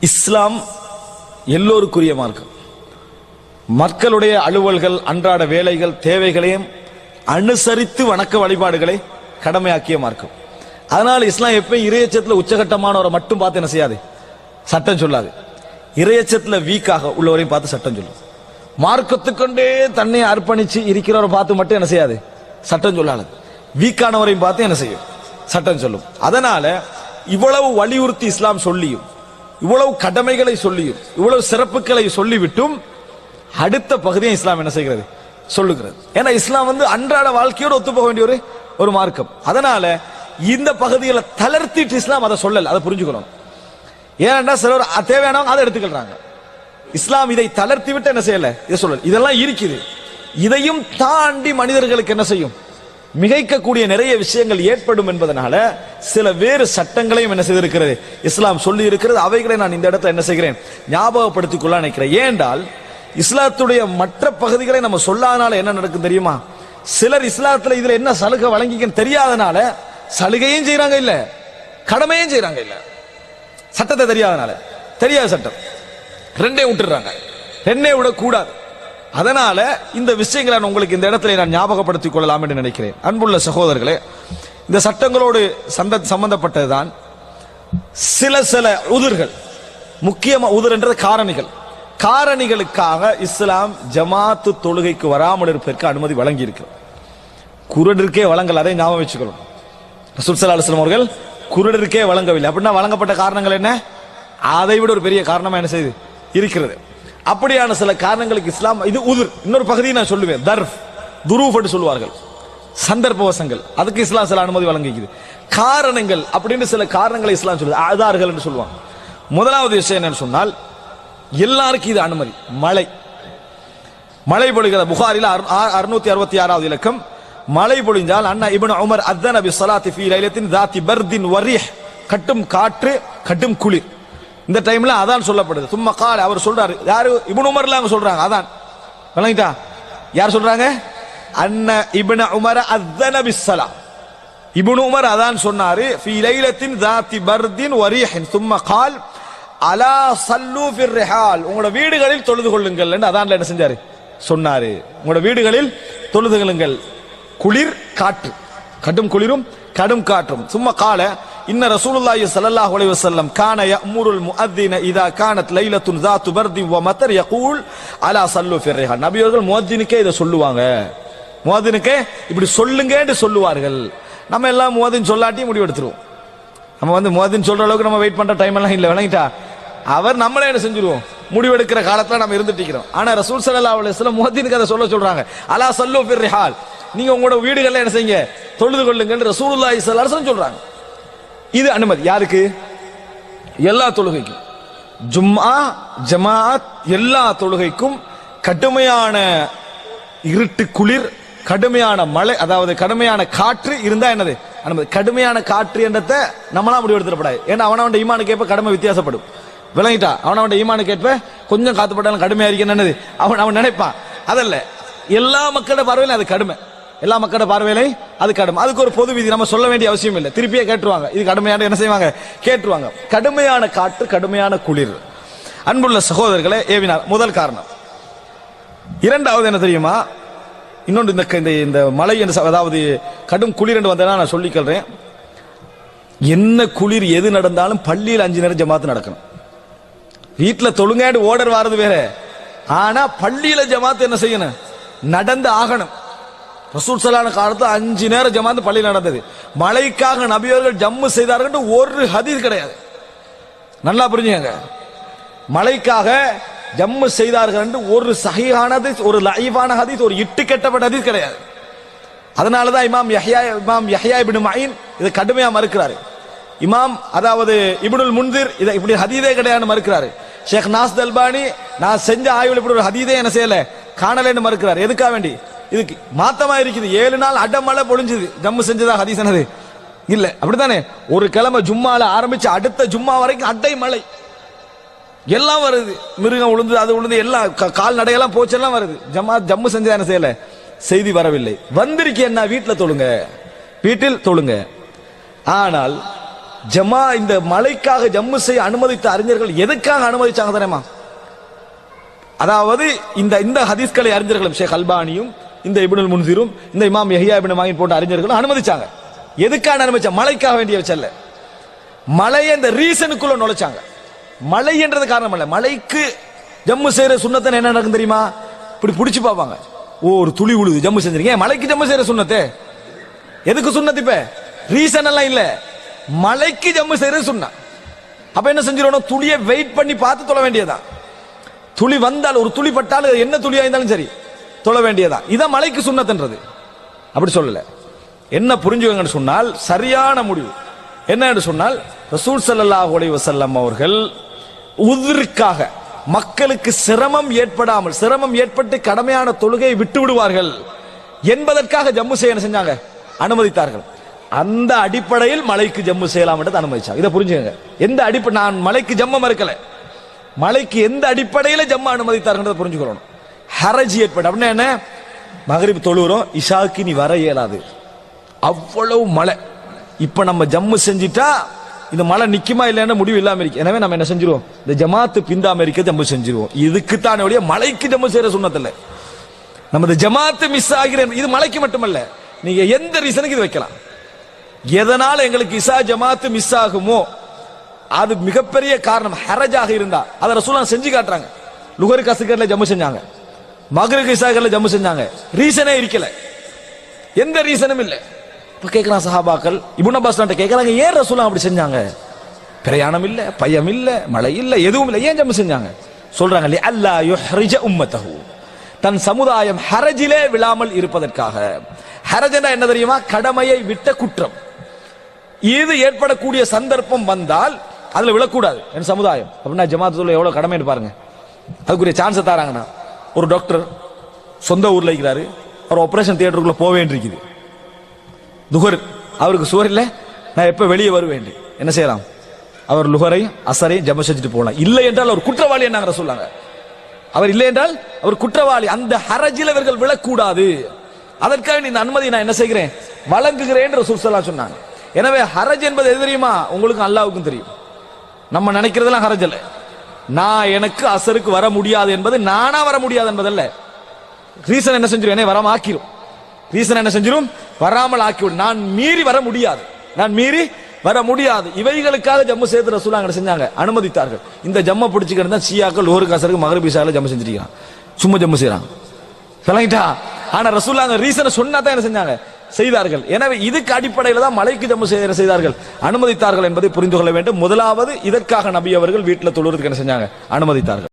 இஸ்லாம் எல்லோருக்குரிய மார்க்கம். மக்களுடைய அலுவல்கள் அன்றாட வேலைகள் தேவைகளையும் அனுசரித்து வணக்க வழிபாடுகளை கடமையாக்கிய மார்க்கம். அதனால் இஸ்லாம் எப்பயும் இறையச்சத்தில் உச்சகட்டமானவரை மட்டும் பார்த்து என்ன செய்யாது? சட்டம் சொல்லாது. இறையச்சத்தில் வீக்காக உள்ளவரையும் பார்த்து சட்டம் சொல்லும். மார்க்கத்துக்கொண்டே தன்னை அர்ப்பணிச்சு இருக்கிறவரை பார்த்து மட்டும் என்ன செய்யாது? சட்டம் சொல்லாது. வீக்கானவரையும் பார்த்து என்ன செய்யும்? சட்டம் சொல்லும். அதனால இவ்வளவு வலியுறுத்தி இஸ்லாம் சொல்லியும் இவ்வளவு கடமைகளை சொல்லியும் இவ்வளவு சிறப்புகளை சொல்லிவிட்டும் அடுத்த பகுதியை இஸ்லாம் என்ன செய்கிறது? சொல்லுகிறது. ஏன்னா இஸ்லாம் வந்து அன்றாட வாழ்க்கையோடு ஒத்து போக வேண்டிய ஒரு ஒரு மார்க்கம். அதனால இந்த பகுதிகளை தளர்த்திட்டு இஸ்லாம் அதை சொல்லல அதை புரிஞ்சுக்கணும். ஏன்னா சிலர் தேவையானவங்க அதை எடுத்துக்கிறாங்க இஸ்லாம் இதை தளர்த்தி விட்டு என்ன செய்யல? இதை சொல்லல. இதெல்லாம் இருக்குது. இதையும் தாண்டி மனிதர்களுக்கு என்ன செய்யும்? மிகைக்கக்கூடிய நிறைய விஷயங்கள் ஏற்படும் என்பதனால சில வேறு சட்டங்களையும் என்ன செய்திருக்கிறது? இஸ்லாம் சொல்லி இருக்கிறது. அவைகளை நான் இந்த இடத்துல என்ன செய்கிறேன்? ஞாபகப்படுத்திக் கொள்ள நினைக்கிறேன். ஏன்றால் இஸ்லாத்துடைய மற்ற பகுதிகளை நம்ம சொல்லாதனால என்ன நடக்கும் தெரியுமா? சிலர் இஸ்லாத்துல இதுல என்ன சலுகை வழங்கிக்கன்னு தெரியாதனால சலுகையும் செய்யறாங்க இல்ல. கடமையும் செய்யறாங்க இல்ல. சட்டத்தை தெரியாதனால. தெரியாத சட்டம். ரெண்டே விட்டுறாங்க ரெண்டே விடக்கூடாது. அதனால இந்த விஷயங்களை நான் உங்களுக்கு இந்த இடத்துல நான் ஞாபகப்படுத்திக் கொள்ளலாம் என்று நினைக்கிறேன். அன்புள்ள சகோதரர்களே இந்த சட்டங்களோடு சந்த சம்பந்தப்பட்டதுதான் சில சில உதிர்கள் முக்கியமாக உதிர் என்றது காரணிகள். காரணிகளுக்காக இஸ்லாம் ஜமாத்து தொழுகைக்கு வராமல் இருப்பதற்கு அனுமதி வழங்கி இருக்கு குருடருக்கே வழங்கல் அதை ஞாபகம் வச்சுக்கணும். சுல்சலா அலுவலம் அவர்கள் குருடருக்கே வழங்கவில்லை. அப்படின்னா வழங்கப்பட்ட காரணங்கள் என்ன? அதை விட ஒரு பெரிய காரணமாக என்ன செய்யுது இருக்கிறது. அப்படியான சில காரணங்களுக்கு இஸ்லாம் இது உதிர். இன்னொரு பகுதியை நான் சொல்லுவேன். தர்ஃப். துரூஃப் என்று சொல்வார்கள் சந்தர்ப்பவசங்கள் அதுக்கு இஸ்லாம் சில அனுமதி வழங்கிக்குது. காரணங்கள் அப்படின்னு சில காரணங்களை இஸ்லாம் சொல்லுது. ஆதார்கள் என்று சொல்லுவாங்க. முதலாவது விஷயம் என்னன்னு சொன்னால் எல்லாருக்கும் இது அனுமதி. மழை. மழை பொழிகிற புகாரில் அறுநூத்தி அறுபத்தி ஆறாவது இலக்கம். மழை பொழிஞ்சால் அண்ணா இபன் உமர் அத்தன் நபி சலாத்தி ஃபீ லைலத்தின் தாத்தி பர்தின் வரிய கட்டும் காற்று கட்டும் குளிர். இந்த டைம்ல அதான் சொல்லப்படுது. சும்மா கால் அவர் சொல்றாரு. யாரு? இப்னு உமர்ல அவங்க சொல்றாங்க. அதான். விளங்கிட்டா யார் சொல்றாங்க? அண்ண இப்னு உமர் அத்தன நபி இபுன் உமர் அதான் சொன்னாரு. ஃபி லைலத்தின் தாத்தி பர்தின் வரிஹின். சும்மா கால் அலா சல்லு ஃபிர் ரிஹால். உங்களோட வீடுகளில் தொழுது கொள்ளுங்கள் என்று அதான்ல என்ன செஞ்சாரு? சொன்னாரு. உங்களோட வீடுகளில் தொழுது கொள்ளுங்கள். குளிர் காற்று. கடும் குளிரும் கடும் காற்றும். சும்மா காலை இன்ன ரசூலுல்லாஹி ஸல்லல்லாஹு அலைஹி வஸல்லம் கான யஅமுருல் முஅத்தின இதா கானத் லைலத்துன் ذات برد ومطر يقول அலா சல்லு ஃபிர் ரிஹால் நபி அவர்கள் முஅத்தினுக்கே இதை சொல்லுவாங்க முஅத்தினுக்கே இப்படி சொல்லுங்கன்னு சொல்லுவார்கள் நம்ம எல்லாம் முஅத்தின் சொல்லாட்டி முடிவு எடுத்துருவோம் நம்ம வந்து முகத்தின் சொல்ற அளவுக்கு நம்ம வெயிட் பண்ற டைம் எல்லாம் இல்ல விளங்கிட்டா அவர் நம்மளே என்ன செஞ்சிருவோம் முடிவெடுக்கிற காலத்துல நம்ம இருந்துட்டு இருக்கிறோம் ஆனா ரசூல் ஸல்லல்லாஹு அலைஹி வஸல்லம் முஹத்தினுக்கு அதை சொல்ல சொல்றாங்க அலா சல்லு ஃபிர் ரிஹால் நீங்க உங்களோட வீடுகள்ல என்ன செய்யுங்க தொழுது கொள்ளுங்கன்னு ரசூலுல்லாஹி ஸல்லல்லாஹு அலைஹி வஸல்லம் சொல்றாங்க இது அனுமதி. யாருக்கு? எல்லா தொழுகைக்கும். ஜும்மா ஜமாஅத் எல்லா தொழுகைக்கும் கடுமையான இருட்டு குளிர் கடுமையான மழை அதாவது கடுமையான காற்று இருந்தா என்னது? அனுமதி. கடுமையான காற்று என்றத நம்மளாம் முடிவு எடுத்துடப்படாது ஏன்னா அவன் அவன் ஈமானுக்கு ஏற்ப கடமை வித்தியாசப்படும். விளங்கிட்டா? அவன் அவன் ஈமானுக்கு ஏற்ப கொஞ்சம் காத்துப்பட்டாலும் கடுமையா இருக்கேன்னு என்னது? அவன் அவன் நினைப்பான். அதல்ல எல்லா மக்களோட பார்வையிலும் அது கடுமை. எல்லா மக்களோட பார்வையிலே அது கடுமை. அதுக்கு ஒரு பொது விதி நம்ம சொல்ல வேண்டிய அவசியம் இல்லை. திருப்பியே கேட்டுருவாங்க. இது கடுமையான என்ன செய்வாங்க? கேட்டுருவாங்க. கடுமையான காற்று கடுமையான குளிர். அன்புள்ள சகோதரர்களை ஏவினார். முதல் காரணம். இரண்டாவது என்ன தெரியுமா? இன்னொன்று இந்த இந்த இந்த மழை என்று அதாவது கடும் குளிர் என்று வந்தா நான் சொல்லிக்கிறேன் என்ன குளிர் எது நடந்தாலும் பள்ளியில் அஞ்சு நேரம் ஜமாத்து நடக்கணும். வீட்டில் தொழுங்காடு ஓடர் வாரது வேற. ஆனா பள்ளியில ஜமாத்து என்ன செய்யணும்? நடந்து ஆகணும். ரசூல் சலான காலத்து அஞ்சு நேரம் ஜமாந்து பள்ளியில் நடந்தது. மழைக்காக நபியவர்கள் ஜம்மு செய்தார்கள் ஒரு ஹதீஸ் கிடையாது. நல்லா புரிஞ்சுங்க மழைக்காக ஜம்மு செய்தார்கள் என்று ஒரு சஹீஹான ஹதீஸ் ஒரு லைவான ஹதீஸ் ஒரு இட்டு கெட்டப்பட்ட ஹதீஸ் கிடையாது. அதனாலதான் இமாம் யஹ்யா இமாம் யஹ்யா இபின் மயின் இதை கடுமையாக மறுக்கிறாரு. இமாம் அதாவது இப்னுல் முன்திர் இதை இப்படி ஹதீதே கிடையாதுன்னு மறுக்கிறாரு. ஷேக் நாஸ் அல்பானி நான் செஞ்ச ஆய்வில் இப்படி ஒரு ஹதீதே என்ன செய்யலை காணலைன்னு மறுக்கிறார். எதுக்காக வேண்டி? இதுக்கு மாத்தமா இருக்குது ஏழு நாள் அடமழை பொழிஞ்சுது. ஜம்மு செஞ்சதா ஹதீஸ் என்னது? இல்ல அப்படித்தானே? ஒரு கிழமை ஜும்மால ஆரம்பிச்சு அடுத்த ஜும்மா வரைக்கும் அட்டை மழை. எல்லாம் வருது. மிருகம் உளுந்து அது உளுந்து எல்லாம் க- கால் போச்செல்லாம் வருது. ஜம்மா ஜம்மு செஞ்சதா என்ன செய்யல? செய்தி வரவில்லை. வந்திருக்கே என்ன? வீட்டில் தொழுங்க. வீட்டில் தொழுங்க. ஆனால் ஜமா இந்த மலைக்காக ஜம்மு செய்ய அனுமதித்த அறிஞர்கள் எதுக்காக அனுமதிச்சாங்க தானேமா அதாவது இந்த இந்த ஹதீஸ்களை அறிஞர்களும் ஷேக் அல்பானியும் இந்த இப்னுல் முன்சிரும் இந்த இமாம் யஹ்யா இபின் மாயின் போட்டு அறிஞர்களும் அனுமதிச்சாங்க. எதுக்காக அனுமதிச்சா மலைக்காக வேண்டிய வச்சல்ல மழையை இந்த ரீசனுக்குள்ள நுழைச்சாங்க. மலை என்றது காரணம் இல்லை. மலைக்கு ஜம்மு செய்யற சுண்ணத்தை என்ன நடக்கும் தெரியுமா? இப்படி பிடிச்சி பார்ப்பாங்க. ஓ ஒரு துளி உழுது ஜம்மு செஞ்சிருக்கீங்க. மலைக்கு ஜம்மு செய்யற சுண்ணத்தே? எதுக்கு சுண்ணத்து இப்ப? ரீசன் எல்லாம் இல்ல. மலைக்கு ஜம்மு செய்யறது சுண்ணா. அப்ப என்ன செஞ்சிடணும் துளியை வெயிட் பண்ணி பார்த்து தொழ வேண்டியதான் துளி வந்தால் ஒரு துளி பட்டால் என்ன துளியா இருந்தாலும் சரி தொழ வேண்டியதா? இதான் மலைக்கு சுண்ணத்துன்றது. அப்படி சொல்லல. என்ன புரிஞ்சுக்கங்கன்னு சொன்னால் சரியான முடிவு. என்ன என்று சொன்னால் ரசூல் சல்லாஹ் அலைஹி வசல்லம் அவர்கள் உதிர்க்காக மக்களுக்கு சிரமம் ஏற்படாமல் சிரமம் ஏற்பட்டு கடமையான தொழுகையை விட்டு விடுவார்கள் என்பதற்காக ஜம்மு செய்ய என்ன செஞ்சாங்க? அனுமதித்தார்கள். அந்த அடிப்படையில் மலைக்கு ஜம்மு செய்யலாம் என்று அனுமதிச்சாங்க. இதை புரிஞ்சுக்கங்க. எந்த அடிப்படை நான் மலைக்கு ஜம்மம் மறுக்கல. மலைக்கு எந்த அடிப்படையில் ஜம்ம அனுமதித்தார்கள் புரிஞ்சுக்கிறோம் ஹரஜ் ஏற்பட அப்படின்னா என்ன? மகரிப் தொழுகிறோம் இஷாக்கு நீ வர இயலாது. அவ்வளவு மழை. இப்போ நம்ம ஜம்மு செஞ்சிட்டா இந்த மழை நிற்குமா இல்லைன்னு முடிவு இல்லாமல் இருக்கு. எனவே நம்ம என்ன செஞ்சிருவோம்? இந்த ஜமாத்து பிந்தாம இருக்க ஜம்மு செஞ்சிருவோம். இதுக்குத்தான ஒழிய மலைக்கு ஜம்மு செய்யற நம்ம இந்த ஜமாத்து மிஸ் ஆகிற இது மலைக்கு மட்டுமல்ல. நீங்க எந்த ரீசனுக்கு இது வைக்கலாம்? எதனால எங்களுக்கு இசா ஜமாத்து மிஸ் ஆகுமோ அது மிகப்பெரிய காரணம். ஹரஜாக இருந்தா. அதை ரசூலா செஞ்சு காட்டுறாங்க. லுகர் கசுகர்ல ஜம்மு செஞ்சாங்க. மகருக்கு இசாகர்ல ஜம்மு செஞ்சாங்க. ரீசனே இருக்கல. எந்த ரீசனும் இல்ல. இப்ப கேட்கலாம் சஹாபாக்கள். இபுன் அப்பாஸ் கேட்கறாங்க ஏன் ரசூலா அப்படி செஞ்சாங்க? பிரயாணம் இல்ல பயம் இல்ல மழை இல்ல எதுவும் இல்ல ஏன் ஜம்மு செஞ்சாங்க? சொல்றாங்க இல்லையா அல்லா யுஹ்ரிஜ உம்மத்தஹு. தன் சமுதாயம் ஹரஜிலே விழாமல் இருப்பதற்காக. ஹரஜனா என்ன தெரியுமா? கடமையை விட்ட குற்றம். இது ஏற்படக்கூடிய சந்தர்ப்பம் வந்தால் அதுல விழக்கூடாது. என் சமுதாயம். அப்படின்னா ஜமாத்துல எவ்வளவு கடமை பாருங்க. அதுக்குரிய சான்ஸ் தராங்கண்ணா. ஒரு டாக்டர் சொந்த ஊரில் இருக்கிறாரு. அவர் ஆப்ரேஷன் தியேட்டருக்குள்ள போக வேண்டியிருக்குது. துகர் அவருக்கு சுவர் இல்லை. நான் எப்போ வெளியே வருவேன். என்ன செய்யலாம்? அவர் லுகரையும் அசரையும் ஜம செஞ்சுட்டு போகலாம். இல்லை என்றால் அவர் குற்றவாளி என்னங்கிற சொல்லாங்க அவர் இல்லை என்றால் அவர் குற்றவாளி. அந்த ஹரஜில் அவர்கள் விழக்கூடாது. அதற்காக இந்த அனுமதி நான் என்ன செய்கிறேன்? வழங்குகிறேன் என்று சுர்சலா சொன்னாங்க எனவே ஹரஜ் என்பது எது தெரியுமா? உங்களுக்கு அல்லாவுக்கும் தெரியும். நம்ம நினைக்கிறதெல்லாம் ஹரஜ் இல்லை நான் எனக்கு அசருக்கு வர முடியாது என்பது நானா வர முடியாது என்பதல்ல. ரீசன் என்ன செஞ்சிடும் என்னை வராம ஆக்கிரும். ரீசன் என்ன செஞ்சிடும் வராமல் ஆக்கிவிடும். நான் மீறி வர முடியாது. நான் மீறி வர முடியாது. இவைகளுக்காக ஜம்மு சேர்த்து ரசூலாங்க செஞ்சாங்க. அனுமதித்தார்கள். இந்த ஜம்ம பிடிச்சிக்கிட்டு தான் சியாக்கள் ஒரு கசருக்கு மகரபிசாவில் ஜம்மு செஞ்சிருக்கான் சும்மா ஜம்மு செய்யறாங்க சொல்லிட்டா ஆனா அந்த ரீசனை சொன்னா தான் என்ன செஞ்சாங்க? செய்தார்கள். எனவே இதுக்கு அடிப்படையில் தான் மலைக்கு ஜம்மு செய்தார்கள். அனுமதித்தார்கள் என்பதை புரிந்து கொள்ள வேண்டும். முதலாவது இதற்காக நபி அவர்கள் வீட்டில் தொழுறதுக்கு என்ன செஞ்சாங்க? அனுமதித்தார்கள்.